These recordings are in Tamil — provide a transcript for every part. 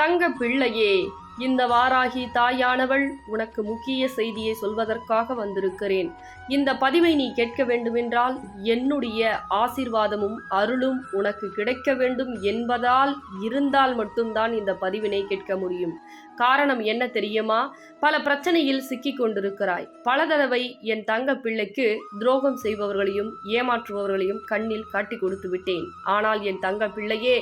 தங்க பிள்ளையே இந்த வாராகி தாயானவள் உனக்கு முக்கிய செய்தியை சொல்வதற்காக வந்திருக்கிறேன். இந்த பதிவை நீ கேட்க வேண்டுமென்றால் என்னுடைய ஆசீர்வாதமும் அருளும் உனக்கு கிடைக்க வேண்டும் என்பதால் இருந்தால் மட்டும்தான் இந்த பதிவினை கேட்க முடியும். காரணம் என்ன தெரியுமா? பல பிரச்சனையில் சிக்கி கொண்டிருக்கிறாய். பல தடவை என் தங்க பிள்ளைக்கு துரோகம் செய்பவர்களையும் ஏமாற்றுபவர்களையும் கண்ணில் காட்டி கொடுத்து விட்டேன். ஆனால் என் தங்க பிள்ளையே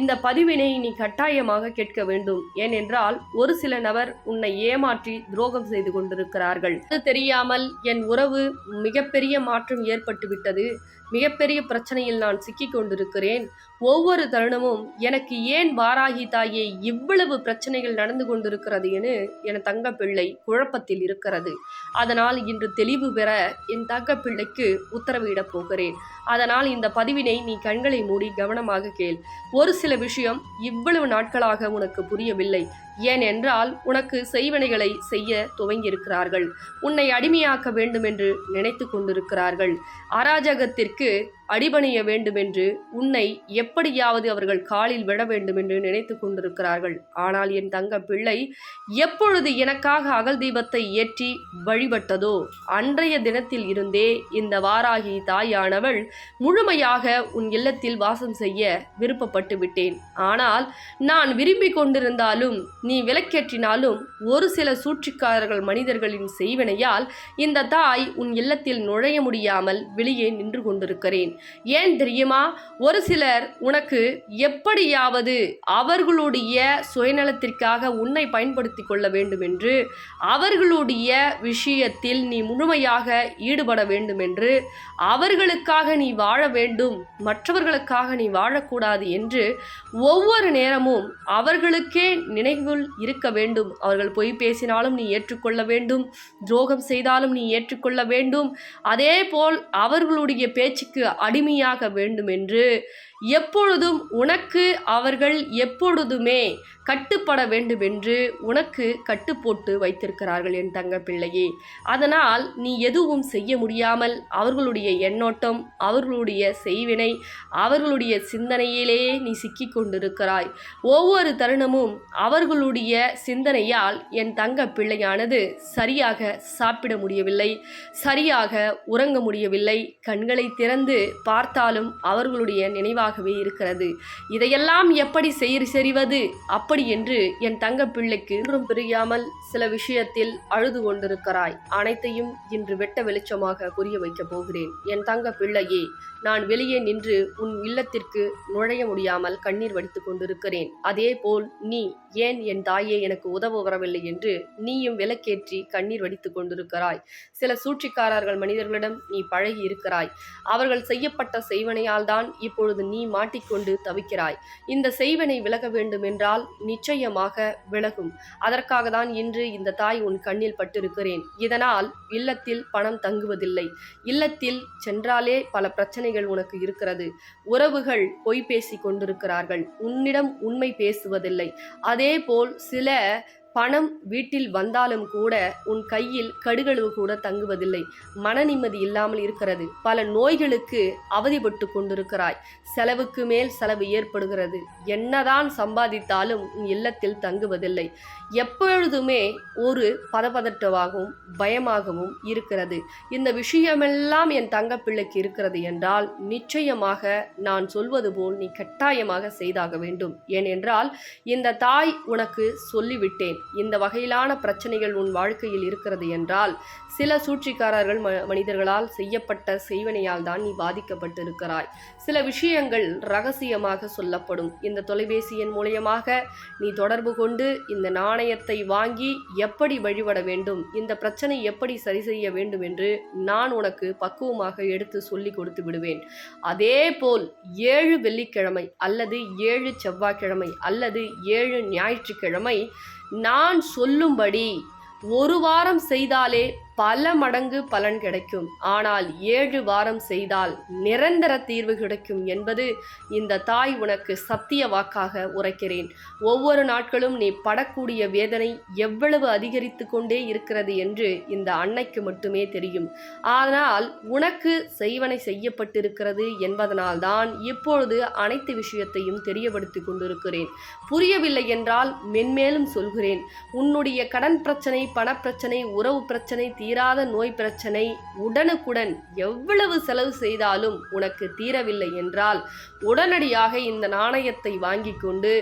இந்த பதிவினை நீ கட்டாயமாக கேட்க வேண்டும். ஏனென்றால் ஒரு சில நபர் உன்னை ஏமாற்றி துரோகம் செய்து கொண்டிருக்கிறார்கள். அது தெரியாமல் என் உறவு மிகப்பெரிய மாற்றம் ஏற்பட்டுவிட்டது. மிகப்பெரிய பிரச்சனையில் நான் சிக்கிக் கொண்டிருக்கிறேன் ஒவ்வொரு தருணமும் எனக்கு ஏன் வாராகி தாயே இவ்வளவு பிரச்சனைகள் நடந்து கொண்டிருக்கிறது என என் தங்க பிள்ளை குழப்பத்தில் இருக்கிறது. அதனால் இன்று தெளிவு பெற என் தங்க பிள்ளைக்கு உத்தரவிடப் போகிறேன். அதனால் இந்த பதிவினை நீ கண்களை மூடி கவனமாக கேள். ஒரு சில விஷயம் இவ்வளவு நாட்களாக உனக்கு புரியவில்லை. ஏனென்றால் உனக்கு செய்வனைகளை செய்ய துவங்கியிருக்கிறார்கள். உன்னை அடிமையாக்க வேண்டும் என்று நினைத்து கொண்டிருக்கிறார்கள். அராஜகத்திற்கு அடிபணிய வேண்டுமென்று உன்னை எப்படியாவது அவர்கள் காலில் விட வேண்டுமென்று நினைத்து கொண்டிருக்கிறார்கள். ஆனால் என் தங்க பிள்ளை எப்பொழுது எனக்காக அகல் தீபத்தை ஏற்றி வழிபட்டதோ அன்றைய தினத்தில் இருந்தே இந்த வாராகி தாயானவள் முழுமையாக உன் இல்லத்தில் வாசம் செய்ய விருப்பப்பட்டு விட்டேன். ஆனால் நான் விரும்பி கொண்டிருந்தாலும் நீ விலக்கேற்றினாலும் ஒரு சில சூழ்ச்சிக்காரர்கள் மனிதர்களின் செய்வினையால் இந்த தாய் உன் இல்லத்தில் நுழைய முடியாமல் வெளியே நின்று கொண்டிருக்கிறேன். ஏன் தெரியுமா? ஒரு சிலர் உனக்கு எப்படியாவது அவர்களுடைய சுயநலத்திற்காக உன்னை பயன்படுத்தி கொள்ள வேண்டும் என்று அவர்களுடைய விஷயத்தில் நீ முழுமையாக ஈடுபட வேண்டும் என்று அவர்களுக்காக நீ வாழ வேண்டும் மற்றவர்களுக்காக நீ வாழக்கூடாது என்று ஒவ்வொரு நேரமும் அவர்களுக்கே நினைவில் இருக்க வேண்டும். அவர்கள் பொய் பேசினாலும் நீ ஏற்றுக்கொள்ள வேண்டும் துரோகம் செய்தாலும் நீ ஏற்றுக்கொள்ள வேண்டும். அதே போல் அவர்களுடைய பேச்சுக்கு அடிமையாக வேண்டும் என்று எப்பொழுதும் உனக்கு அவர்கள் எப்பொழுதுமே கட்டுப்பட வேண்டுமென்று உனக்கு கட்டுப்போட்டு வைத்திருக்கிறார்கள் என் தங்க பிள்ளையே. அதனால் நீ எதுவும் செய்ய முடியாமல் அவர்களுடைய எண்ணோட்டம் அவர்களுடைய செய்வினை அவர்களுடைய சிந்தனையிலே நீ சிக்கிக் கொண்டிருக்கிறாய் ஒவ்வொரு தருணமும் அவர்களுடைய சிந்தனையால் என் தங்க பிள்ளையானது சரியாக சாப்பிட முடியவில்லை சரியாக உறங்க முடியவில்லை. கண்களை திறந்து பார்த்தாலும் அவர்களுடைய நினைவாக நினைவாகவே இருக்கிறது. இதையெல்லாம் எப்படி செய் செறிவது? அப்படி என்று என் தங்க பிள்ளைக்கு இன்றும் பிரியாமல் சில விஷயத்தில் அழுது கொண்டிருக்கிறாய். அனைத்தையும் இன்று வெட்ட வெளிச்சமாக புரிய வைக்கப் போகிறேன். என் தங்க பிள்ளையே நான் வெளியே நின்று உன் இல்லத்திற்கு நுழைய முடியாமல் கண்ணீர் வடித்துக் கொண்டிருக்கிறேன். அதே போல் நீ ஏன் என் தாயே எனக்கு உதவ வரவில்லை என்று நீயும் விலக்கேற்றி கண்ணீர் வடித்துக் கொண்டிருக்கிறாய். சில சூழ்ச்சிக்காரர்கள் மனிதர்களிடம் நீ பழகி இருக்கிறாய். அவர்கள் செய்யப்பட்ட செய்வனையால் தான் இப்பொழுது நீ மாட்டிக்கொண்டு தவிக்கிறாய். இந்த செய்வனை விலக வேண்டும் என்றால் நிச்சயமாக விலகும். அதற்காக தான் இன்று இந்த தாய் உன் கண்ணில் பட்டிருக்கிறேன். இதனால் இல்லத்தில் பணம் தங்குவதில்லை. இல்லத்தில் சென்றாலே பல பிரச்சனைகள் உனக்கு இருக்கிறது. உறவுகள் பொய் பேசி கொண்டிருக்கிறார்கள். உன்னிடம் உண்மை பேசுவதில்லை. அதேபோல் சில பணம் வீட்டில் வந்தாலும் கூட உன் கையில் கடுகளவு கூட தங்குவதில்லை. மன நிம்மதி இல்லாமல் இருக்கிறது. பல நோய்களுக்கு அவதிப்பட்டு கொண்டிருக்கிறாய். செலவுக்கு மேல் செலவு ஏற்படுகிறது. என்னதான் சம்பாதித்தாலும் உன் இல்லத்தில் தங்குவதில்லை. எப்பொழுதுமே ஒரு பதபதட்டமாகவும் பயமாகவும் இருக்கிறது. இந்த விஷயமெல்லாம் என் தங்க பிள்ளைக்கு இருக்கிறது என்றால் நிச்சயமாக நான் சொல்வது போல் நீ கட்டாயமாக செய்தாக வேண்டும். ஏனென்றால் இந்த தாய் உனக்கு சொல்லிவிட்டேன். இந்த வகையிலான பிரச்சனைகள் உன் வாழ்க்கையில் இருக்கிறது என்றால் சில சூழ்ச்சிக்காரர்கள் ம மனிதர்களால் செய்யப்பட்ட செய்வனையால் தான் நீ பாதிக்கப்பட்டிருக்கிறாய். சில விஷயங்கள் ரகசியமாக சொல்லப்படும். இந்த தொலைபேசி எண் மூலியமாக நீ தொடர்பு கொண்டு இந்த நாணயத்தை வாங்கி எப்படி வழிபட வேண்டும் இந்த பிரச்சனை எப்படி சரி செய்ய வேண்டும் என்று நான் உனக்கு பக்குவமாக எடுத்து சொல்லி கொடுத்து விடுவேன். அதே போல் ஏழு வெள்ளிக்கிழமை அல்லது ஏழு செவ்வாய்க்கிழமை அல்லது ஏழு ஞாயிற்றுக்கிழமை நான் சொல்லும்படி ஒரு வாரம் செய்தாலே பல மடங்கு பலன் கிடைக்கும். ஆனால் ஏழு வாரம் செய்தால் நிரந்தர தீர்வு கிடைக்கும் என்பது இந்த தாய் உனக்கு சத்திய வாக்காக உரைக்கிறேன். ஒவ்வொரு நாட்களும் நீ படக்கூடிய வேதனை எவ்வளவு அதிகரித்து கொண்டே இருக்கிறது என்று இந்த அன்னைக்கு மட்டுமே தெரியும். ஆனால் உனக்கு செய்வனை செய்யப்பட்டிருக்கிறது என்பதனால்தான் இப்பொழுது அனைத்து விஷயத்தையும் தெரியப்படுத்தி கொண்டிருக்கிறேன். புரியவில்லை என்றால் மென்மேலும் சொல்கிறேன். உன்னுடைய கடன் பிரச்சனை பணப்பிரச்சனை உறவு பிரச்சனை தீராத நோய் பிரச்சனை உடனுக்குடன் எவ்வளவு செலவு செய்தாலும் உனக்கு தீரவில்லை என்றால் உடனடியாக இந்த நாணயத்தை வாங்கி கொண்டு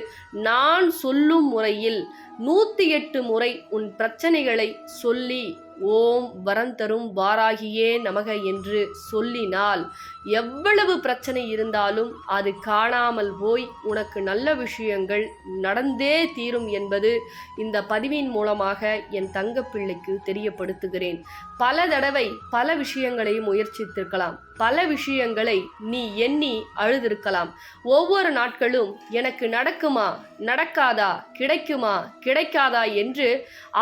நான் சொல்லும் முறையில் நூற்றி எட்டு முறை உன் பிரச்சனைகளை சொல்லி ஓம் வரம் தரும் வாராகியே நமக என்று சொல்லினால். எவ்வளவு பிரச்சனை இருந்தாலும் அது காணாமல் போய் உனக்கு நல்ல விஷயங்கள் நடந்தே தீரும் என்பது இந்த பதிவின் மூலமாக என் தங்கப்பிள்ளைக்கு தெரியப்படுத்துகிறேன். பல தடவை பல விஷயங்களையும் முயற்சித்திருக்கலாம். பல விஷயங்களை நீ எண்ணி அழுதிருக்கலாம். ஒவ்வொரு நாட்களும் எனக்கு நடக்குமா நடக்காதா கிடைக்குமா கிடைக்காதா என்று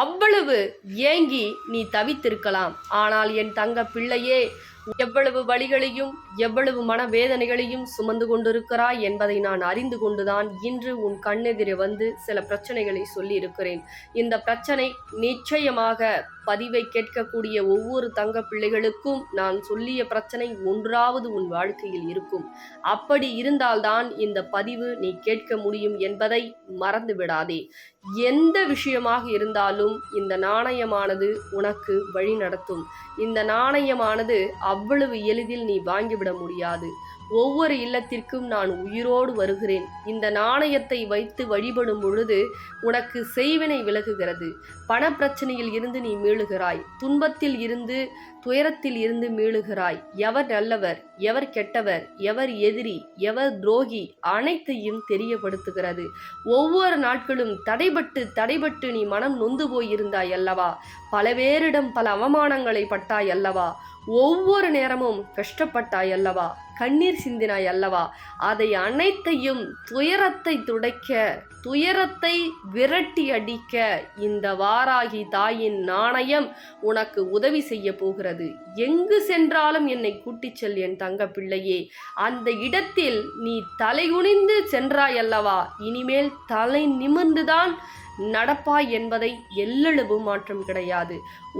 அவ்வளவு ஏங்கி நீ தவித்திருக்கலாம். ஆனால் என் தங்க பிள்ளையே எவ்வளவு வழிகளையும் எவ்வளவு மனவேதனைகளையும் சுமந்து கொண்டிருக்கிறாய் என்பதை நான் அறிந்து கொண்டுதான் இன்று உன் கண்ணெதிரே வந்து சில பிரச்சனைகளை சொல்லி இருக்கிறேன் இந்த பிரச்சனை நிச்சயமாக பதிவை கேட்கக்கூடிய ஒவ்வொரு தங்க பிள்ளைகளுக்கும் நான் சொல்லிய பிரச்சனை ஒன்றாவது உன் வாழ்க்கையில் இருக்கும். அப்படி இருந்தால்தான் இந்த பதிவு நீ கேட்க முடியும் என்பதை மறந்து விடாதே எந்த விஷயமாக இருந்தாலும் இந்த நாணயமானது உனக்கு வழி நடத்தும். இந்த நாணயமானது அவ்வளவு எளிதில் நீ வாங்கிவிட முடியாது. ஒவ்வொரு இல்லத்திற்கும் நான் உயிரோடு வருகிறேன். இந்த நாணயத்தை வைத்து வழிபடும் பொழுது உனக்கு செய்வினை விலகுகிறது. பணப்பிரச்சனையில் இருந்து நீ மீளுகிறாய். துன்பத்தில் இருந்து துயரத்தில் இருந்து மீளுகிறாய். எவர் நல்லவர் எவர் கெட்டவர் எவர் எதிரி எவர் துரோகி அனைத்தையும் தெரியப்படுத்துகிறது. ஒவ்வொரு நாட்களும் தடைபட்டு தடைபட்டு நீ மனம் நொந்து போயிருந்தாய் அல்லவா? பலவேரிடம் பல அவமானங்களை பட்டாய் அல்லவா? ஒவ்வொரு நேரமும் கஷ்டப்பட்டாய் அல்லவா கண்ணீர் சிந்தினாய் அல்லவா அதை அனைத்தையும் துயரத்தை துடைக்க துயரத்தை விரட்டி அடிக்க இந்த வாராகி தாயின் நாணயம் உனக்கு உதவி செய்ய போகிறது. எங்கு சென்றாலும் என்னை கூட்டிச் செல் என் தங்க பிள்ளையே அந்த இடத்தில் நீ தலைகுனிந்து சென்றாய் அல்லவா இனிமேல் தலை நிமிர்ந்துதான் நடப்பாய் என்பதை எல்லளவு மாற்றம் கிடையாது.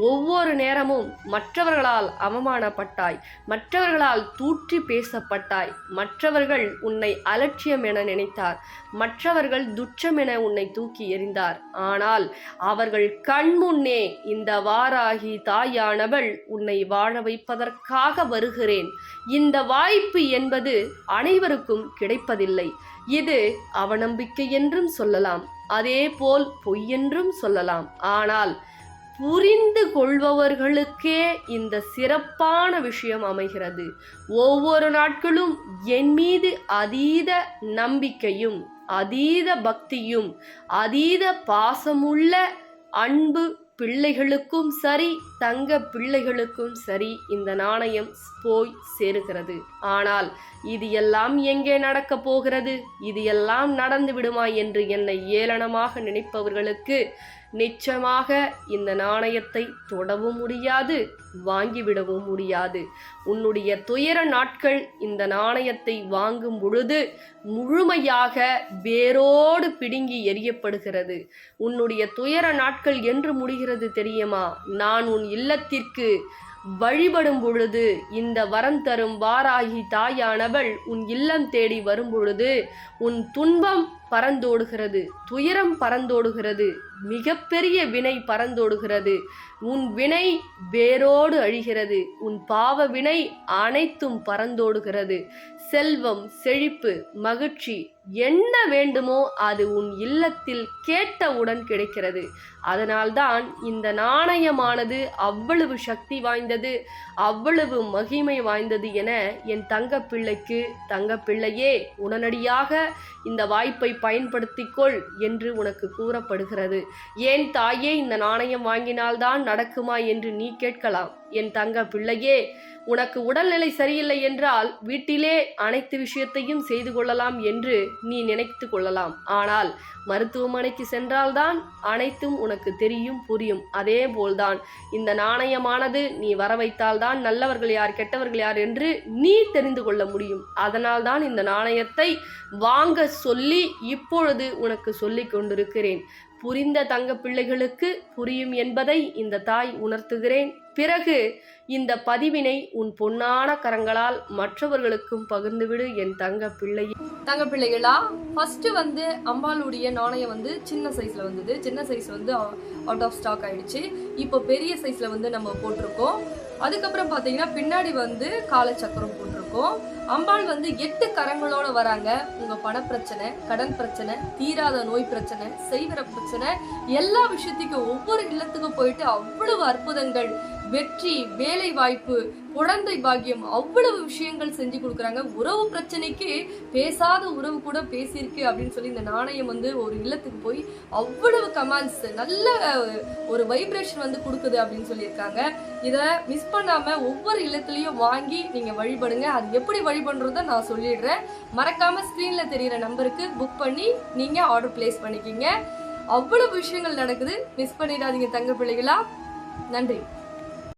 ஒவ்வொரு நேரமும் மற்றவர்களால் அவமானப்பட்டாய் மற்றவர்களால் தூற்றி பேசப்பட்டாய். மற்றவர்கள் உன்னை அலட்சியம் என நினைத்தார் மற்றவர்கள் துச்சம் என உன்னை தூக்கி எறிந்தார். ஆனால் அவர்கள் கண்முன்னே இந்த வாராகி தாயானவள் உன்னை வாழ வைப்பதற்காக வருகிறேன். இந்த வாய்ப்பு என்பது அனைவருக்கும் கிடைப்பதில்லை. இது அவநம்பிக்கை என்றும் சொல்லலாம். அதேபோல் பொய்யென்றும் சொல்லலாம். ஆனால் புரிந்து கொள்பவர்களுக்கே இந்த சிறப்பான விஷயம் அமைகிறது. ஒவ்வொரு நாட்களும் என் மீது அதீத நம்பிக்கையும் அதீத பக்தியும் அதீத பாசமுள்ள அன்பு பிள்ளைகளுக்கும் சரி தங்க பிள்ளைகளுக்கும் சரி இந்த நாணயம் போய் சேருகிறது. ஆனால் இது எல்லாம் எங்கே நடக்கப் போகிறது? இது எல்லாம் நடந்து விடுமா என்று என்னை ஏளனமாக நினைப்பவர்களுக்கு நிச்சயமாக இந்த நாணயத்தை தொடவும் முடியாது வாங்கிவிடவும் முடியாது. உன்னுடைய துயர நாட்கள் இந்த நாணயத்தை வாங்கும் பொழுது முழுமையாக வேரோடு பிடுங்கி எரியப்படுகிறது உன்னுடைய துயர நாட்கள் என்று முடிகிறது தெரியுமா? நான் உன் இல்லத்திற்கு வழிபடும் பொழுது இந்த வரம் தரும் வாராகி தாயானவள் உன் இல்லம் தேடி வரும் பொழுது உன் துன்பம் பறந்தோடுகிறது துயரம் பறந்தோடுகிறது மிகப்பெரிய வினை பறந்தோடுகிறது. உன் வினை வேரோடு அழிகிறது உன் பாவ வினை அனைத்தும் பறந்தோடுகிறது. செல்வம் செழிப்பு மகிழ்ச்சி என்ன வேண்டுமோ அது உன் இல்லத்தில் கேட்டவுடன் கிடைக்கிறது. அதனால்தான் இந்த நாணயமானது அவ்வளவு சக்தி வாய்ந்தது அவ்வளவு மகிமை வாய்ந்தது என என் தங்க பிள்ளைக்கு தங்க பிள்ளையே உடனடியாக இந்த வாய்ப்பை பயன்படுத்திக்கொள் என்று உனக்கு கூறப்படுகிறது. ஏன் தாயே இந்த நாணயம் வாங்கினால்தான் நடக்குமா என்று நீ கேட்கலாம். என் தங்க பிள்ளையே உனக்கு உடல்நிலை சரியில்லை என்றால் வீட்டிலே அனைத்து விஷயத்தையும் செய்து கொள்ளலாம் என்று நீ நினைத்து கொள்ளலாம். ஆனால் மருத்துவமனைக்கு சென்றால்தான் அனைத்தும் உனக்கு தெரியும் புரியும். அதே போல்தான். இந்த நாணயமானது நீ வர வைத்தால்தான் நல்லவர்கள் யார் கெட்டவர்கள் யார் என்று நீ தெரிந்து கொள்ள முடியும். அதனால்தான் இந்த நாணயத்தை வாங்க சொல்லி இப்பொழுது உனக்கு சொல்லிக் கொண்டிருக்கிறேன். புரிந்த தங்க பிள்ளைகளுக்கு புரியும் என்பதை இந்த தாய் உணர்த்துகிறேன். பிறகு இந்த பதிவினை உன் பொன்னான கரங்களால் மற்றவர்களுக்கும் பகிர்ந்துவிடு என் தங்க பிள்ளையை. தங்க பிள்ளைகளா? ஃபர்ஸ்ட் வந்து அம்பாளுடைய நாணயம் வந்து சின்ன சைஸ்ல வந்தது. சின்ன சைஸ் வந்து அவுட் ஆஃப் ஸ்டாக் ஆயிடுச்சு. இப்போ பெரிய சைஸ்ல வந்து நம்ம போட்டிருக்கோம். அதுக்கப்புறம் பார்த்தீங்கன்னா பின்னாடி வந்து காலச்சக்கரம் போட்டிருக்கோம். அம்பாள் வந்து எட்டு கரங்களோட வராங்க. உங்க பணப்பிரச்சனை கடன் பிரச்சனை தீராத நோய் பிரச்சனை செய்வர பிரச்சனை எல்லா விஷயத்துக்கும் ஒவ்வொரு இல்லத்துக்கும் போயிட்டு அவ்வளவு அற்புதங்கள் வெற்றி வேலை வாய்ப்பு குழந்தை பாக்கியம் அவ்வளவு விஷயங்கள் செஞ்சு கொடுக்குறாங்க. உறவு பிரச்சனைக்கு பேசாத உறவு கூட பேசியிருக்கு அப்படின்னு சொல்லி இந்த நாணயம் வந்து ஒரு இல்லத்துக்கு போய் அவ்வளவு கமாண்ட்ஸ் நல்ல ஒரு வைப்ரேஷன் வந்து கொடுக்குது அப்படின்னு சொல்லியிருக்காங்க. இதை மிஸ் பண்ணாம ஒவ்வொரு இல்லத்துலையும் வாங்கி நீங்க வழிபடுங்க. அது எப்படி வழிபடுறத நான் சொல்லிடுறேன். மறக்காம ஸ்கிரீன்ல தெரியிற நம்பருக்கு புக் பண்ணி நீங்க ஆர்டர் பிளேஸ் பண்ணிக்கிங்க. அவ்வளவு விஷயங்கள் நடக்குது. மிஸ் பண்ணிடாதீங்க தங்க பிள்ளைகளா. நன்றி.